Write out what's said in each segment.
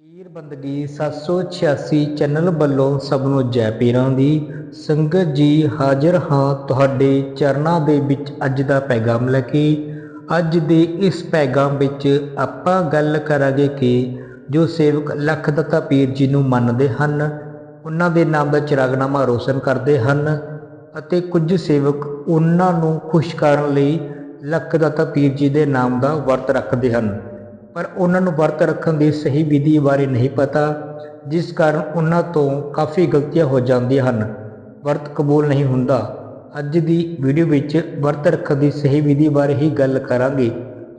ਪੀਰ ਬੰਦਗੀ 786 ਚੈਨਲ ਵੱਲੋਂ ਸਭ ਨੂੰ ਜੈ ਪੀਰਾਂ ਦੀ। ਸੰਗਤ ਜੀ, ਹਾਜ਼ਰ ਹਾਂ ਤੁਹਾਡੇ ਚਰਨਾਂ ਦੇ ਵਿੱਚ ਅੱਜ ਦਾ ਪੈਗਾਮ ਲੈ ਕੇ। ਅੱਜ ਦੇ ਇਸ ਪੈਗਾਮ ਵਿੱਚ ਆਪਾਂ ਗੱਲ ਕਰਾਂਗੇ ਕਿ ਜੋ ਸੇਵਕ ਲੱਖ ਦੱਤਾ ਪੀਰ ਜੀ ਨੂੰ ਮੰਨਦੇ ਹਨ, ਉਹਨਾਂ ਦੇ ਨਾਮ ਦਾ ਚਿਰਾਗਨਾਮਾ ਰੋਸ਼ਨ ਕਰਦੇ ਹਨ ਅਤੇ ਕੁਝ ਸੇਵਕ ਉਹਨਾਂ ਨੂੰ ਖੁਸ਼ ਕਰਨ ਲਈ ਲੱਖ ਦੱਤਾ ਪੀਰ ਜੀ ਦੇ ਨਾਮ ਦਾ ਵਰਤ ਰੱਖਦੇ ਹਨ। ਪਰ ਉਹਨਾਂ ਨੂੰ ਵਰਤ ਰੱਖਣ ਦੀ ਸਹੀ ਵਿਧੀ ਬਾਰੇ ਨਹੀਂ ਪਤਾ, ਜਿਸ ਕਾਰਨ ਉਹਨਾਂ ਤੋਂ ਕਾਫੀ ਗਲਤੀਆਂ ਹੋ ਜਾਂਦੀਆਂ ਹਨ। ਵਰਤ ਕਬੂਲ ਨਹੀਂ ਹੁੰਦਾ। ਅੱਜ ਦੀ ਵੀਡੀਓ ਵਿੱਚ ਵਰਤ ਰੱਖਣ ਦੀ ਸਹੀ ਵਿਧੀ ਬਾਰੇ ਹੀ ਗੱਲ ਕਰਾਂਗੇ।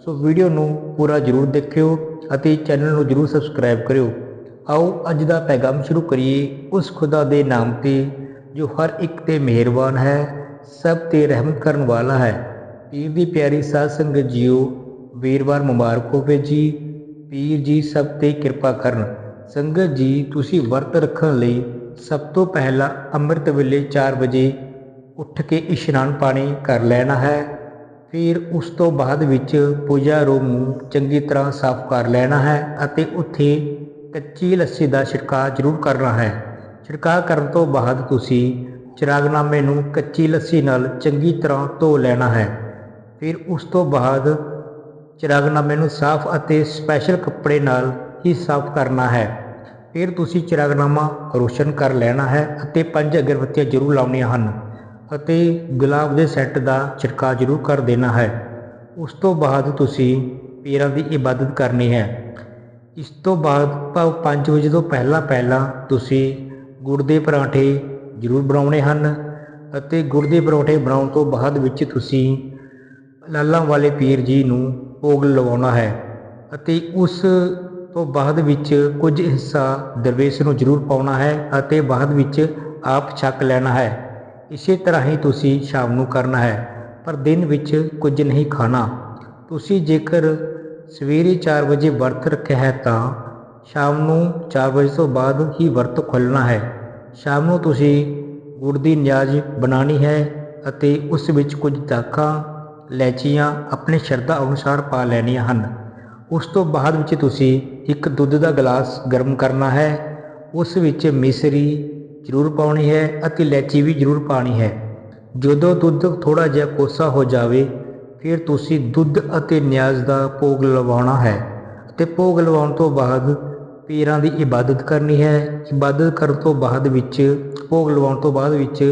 ਸੋ ਵੀਡੀਓ ਨੂੰ ਪੂਰਾ ਜ਼ਰੂਰ ਦੇਖਿਓ ਅਤੇ ਚੈਨਲ ਨੂੰ ਜ਼ਰੂਰ ਸਬਸਕ੍ਰਾਈਬ ਕਰਿਓ। ਆਓ ਅੱਜ ਦਾ ਪੈਗਾਮ ਸ਼ੁਰੂ ਕਰੀਏ ਉਸ ਖੁਦਾ ਦੇ ਨਾਮ ਤੇ, ਜੋ ਹਰ ਇੱਕ ਤੇ ਮਿਹਰਬਾਨ ਹੈ, ਸਭ ਤੇ ਰਹਿਮਤ ਕਰਨ ਵਾਲਾ ਹੈ। ਪੀਰ ਦੀ ਪਿਆਰੀ ਸਾਧ ਸੰਗਤ ਜੀਓ ਵੀਰਵਾਰ ਮੁਬਾਰਕ ਹੋਵੇ ਜੀ। ਪੀਰ ਜੀ, ਸਭ ਤੇ ਕਿਰਪਾ ਕਰਨ। ਸੰਗਤ ਜੀ, ਤੁਸੀਂ ਵਰਤ ਰੱਖਣ ਲਈ ਸਭ ਤੋਂ ਪਹਿਲਾਂ ਅੰਮ੍ਰਿਤ ਵੇਲੇ 4 ਵਜੇ ਉੱਠ ਕੇ ਇਸ਼ਨਾਨ ਪਾਣੀ ਕਰ ਲੈਣਾ ਹੈ। ਫਿਰ ਉਸ ਤੋਂ ਬਾਅਦ ਵਿੱਚ ਪੂਜਾ ਰੂਮ ਨੂੰ ਚੰਗੀ ਤਰ੍ਹਾਂ ਸਾਫ਼ ਕਰ ਲੈਣਾ ਹੈ ਅਤੇ ਉੱਥੇ ਕੱਚੀ ਲੱਸੀ ਦਾ ਛਿੜਕਾਅ ਜ਼ਰੂਰ ਕਰਨਾ ਹੈ। ਛਿੜਕਾਅ ਕਰਨ ਤੋਂ ਬਾਅਦ ਤੁਸੀਂ ਚਿਰਾਗਨਾਮੇ ਨੂੰ ਕੱਚੀ ਲੱਸੀ ਨਾਲ ਚੰਗੀ ਤਰ੍ਹਾਂ ਧੋ ਲੈਣਾ ਹੈ। ਫਿਰ ਉਸ ਤੋਂ ਬਾਅਦ ਚਿਰਾਗਨਾਮੇ ਨੂੰ ਸਾਫ਼ ਅਤੇ ਸਪੈਸ਼ਲ ਕੱਪੜੇ ਨਾਲ ਹੀ ਸਾਫ਼ ਕਰਨਾ ਹੈ। ਫਿਰ ਤੁਸੀਂ ਚਿਰਾਗਨਾਮਾ ਰੋਸ਼ਨ ਕਰ ਲੈਣਾ ਹੈ ਅਤੇ ਪੰਜ ਅਗਰਬੱਤੀਆਂ ਜ਼ਰੂਰ ਲਾਉਣੀਆਂ ਹਨ ਅਤੇ ਗੁਲਾਬ ਦੇ ਸੈੱਟ ਦਾ ਛਿੜਕਾਅ ਜ਼ਰੂਰ ਕਰ ਦੇਣਾ ਹੈ। ਉਸ ਤੋਂ ਬਾਅਦ ਤੁਸੀਂ ਪੀਰਾਂ ਦੀ ਇਬਾਦਤ ਕਰਨੀ ਹੈ। ਇਸ ਤੋਂ ਬਾਅਦ ਭਾਵ 5 ਵਜੇ ਤੋਂ ਪਹਿਲਾਂ ਪਹਿਲਾਂ ਤੁਸੀਂ ਗੁੜ ਦੇ ਪਰਾਂਠੇ ਜ਼ਰੂਰ ਬਣਾਉਣੇ ਹਨ ਅਤੇ ਗੁੜ ਦੇ ਪਰੌਂਠੇ ਬਣਾਉਣ ਤੋਂ ਬਾਅਦ ਵਿੱਚ ਤੁਸੀਂ ਲਾਲਾਂ ਵਾਲੇ ਪੀਰ ਜੀ ਨੂੰ ਭੋਗ ਲਵਾਉਣਾ ਹੈ ਅਤੇ ਉਸ ਤੋਂ ਬਾਅਦ ਵਿੱਚ ਕੁਝ ਹਿੱਸਾ ਦਰਵੇਸ਼ ਨੂੰ ਜ਼ਰੂਰ ਪਾਉਣਾ ਹੈ ਅਤੇ ਬਾਅਦ ਵਿੱਚ ਆਪ ਛਕ ਲੈਣਾ ਹੈ। ਇਸੇ ਤਰ੍ਹਾਂ ਹੀ ਤੁਸੀਂ ਸ਼ਾਮ ਨੂੰ ਕਰਨਾ ਹੈ, ਪਰ ਦਿਨ ਵਿੱਚ ਕੁਝ ਨਹੀਂ ਖਾਣਾ। ਤੁਸੀਂ ਜੇਕਰ ਸਵੇਰੇ 4 ਵਜੇ ਵਰਤ ਰੱਖਿਆ ਹੈ ਤਾਂ ਸ਼ਾਮ ਨੂੰ 4 ਵਜੇ ਤੋਂ ਬਾਅਦ ਹੀ ਵਰਤ ਖੋਲ੍ਹਣਾ ਹੈ। ਸ਼ਾਮ ਨੂੰ ਤੁਸੀਂ ਗੁੜ ਦੀ ਨਿਆਜ਼ ਬਣਾਉਣੀ ਹੈ ਅਤੇ ਉਸ ਵਿੱਚ ਕੁਝ ਦਾਖਾਂ ਲੈਚੀਆਂ ਆਪਣੇ ਸ਼ਰਧਾ ਅਨੁਸਾਰ ਪਾ ਲੈਣੀਆਂ ਹਨ। ਉਸ ਤੋਂ ਬਾਅਦ ਵਿੱਚ ਤੁਸੀਂ ਇੱਕ ਦੁੱਧ ਦਾ ਗਲਾਸ ਗਰਮ ਕਰਨਾ ਹੈ। ਉਸ ਵਿੱਚ ਮਿਸਰੀ ਜ਼ਰੂਰ ਪਾਉਣੀ ਹੈ ਅਤੇ ਇਲਾਇਚੀ ਵੀ ਜ਼ਰੂਰ ਪਾਣੀ ਹੈ। ਜਦੋਂ ਦੁੱਧ ਥੋੜਾ ਜਿਹਾ ਕੋਸਾ ਹੋ ਜਾਵੇ, ਫਿਰ ਤੁਸੀਂ ਦੁੱਧ ਅਤੇ ਨਿਆਜ਼ ਦਾ ਭੋਗ ਲਵਾਉਣਾ ਹੈ ਅਤੇ ਭੋਗ ਲਵਾਉਣ ਤੋਂ ਬਾਅਦ ਪੀਰਾਂ ਦੀ ਇਬਾਦਤ ਕਰਨੀ ਹੈ। ਇਬਾਦਤ ਕਰਨ ਤੋਂ ਬਾਅਦ ਵਿੱਚ, ਭੋਗ ਲਵਾਉਣ ਤੋਂ ਬਾਅਦ ਵਿੱਚ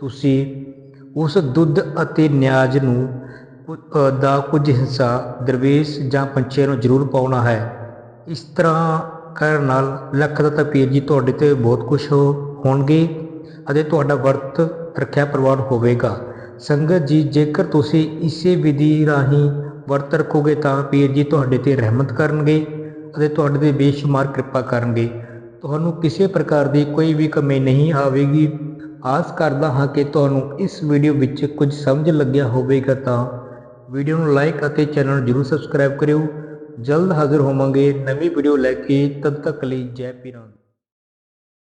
ਤੁਸੀਂ ਉਸ ਦੁੱਧ ਅਤੇ ਨਿਆਜ਼ ਨੂੰ ਦਾ ਕੁਝ ਹਿੱਸਾ ਦਰਵੇਸ਼ ਜਾਂ ਪੰਛੀਆਂ ਨੂੰ ਜ਼ਰੂਰ ਪਾਉਣਾ ਹੈ। ਇਸ ਤਰ੍ਹਾਂ ਕਰਨ ਨਾਲ ਲੱਖ ਦਾ ਪੀਰ ਜੀ ਤੁਹਾਡੇ ਤੇ ਬਹੁਤ ਖੁਸ਼ ਹੋ ਹੋਣਗੇ ਅਤੇ ਤੁਹਾਡਾ ਵਰਤ ਰੱਖਿਆ ਪ੍ਰਵਾਨ ਹੋਵੇਗਾ। ਸੰਗਤ ਜੀ, ਜੇਕਰ ਤੁਸੀਂ ਇਸੇ ਵਿਧੀ ਰਾਹੀਂ ਵਰਤ ਰੱਖੋਗੇ ਤਾਂ ਪੀਰ ਜੀ ਤੁਹਾਡੇ ਤੇ ਰਹਿਮਤ ਕਰਨਗੇ ਅਤੇ ਤੁਹਾਡੇ ਤੇ ਬੇਸ਼ੁਮਾਰ ਕਿਰਪਾ ਕਰਨਗੇ। ਤੁਹਾਨੂੰ ਕਿਸੇ ਪ੍ਰਕਾਰ ਦੀ ਕੋਈ ਵੀ ਕਮੀ ਨਹੀਂ ਆਵੇਗੀ। ਆਸ ਕਰਦਾ ਹਾਂ ਕਿ ਤੁਹਾਨੂੰ ਇਸ ਵੀਡੀਓ ਵਿੱਚ ਕੁਝ ਸਮਝ ਲੱਗਿਆ ਹੋਵੇਗਾ ਤਾਂ ਵੀਡੀਓ ਨੂੰ ਲਾਈਕ ਅਤੇ ਚੈਨਲ ਨੂੰ ਜਰੂਰ ਸਬਸਕ੍ਰਾਈਬ ਕਰਿਓ। ਜਲਦ ਹਾਜ਼ਰ ਹੋਵਾਂਗੇ ਨਵੀਂ ਵੀਡੀਓ ਲੈ ਕੇ। ਤਦ ਤੱਕ ਲਈ ਜੈ ਪੀਰਾਂ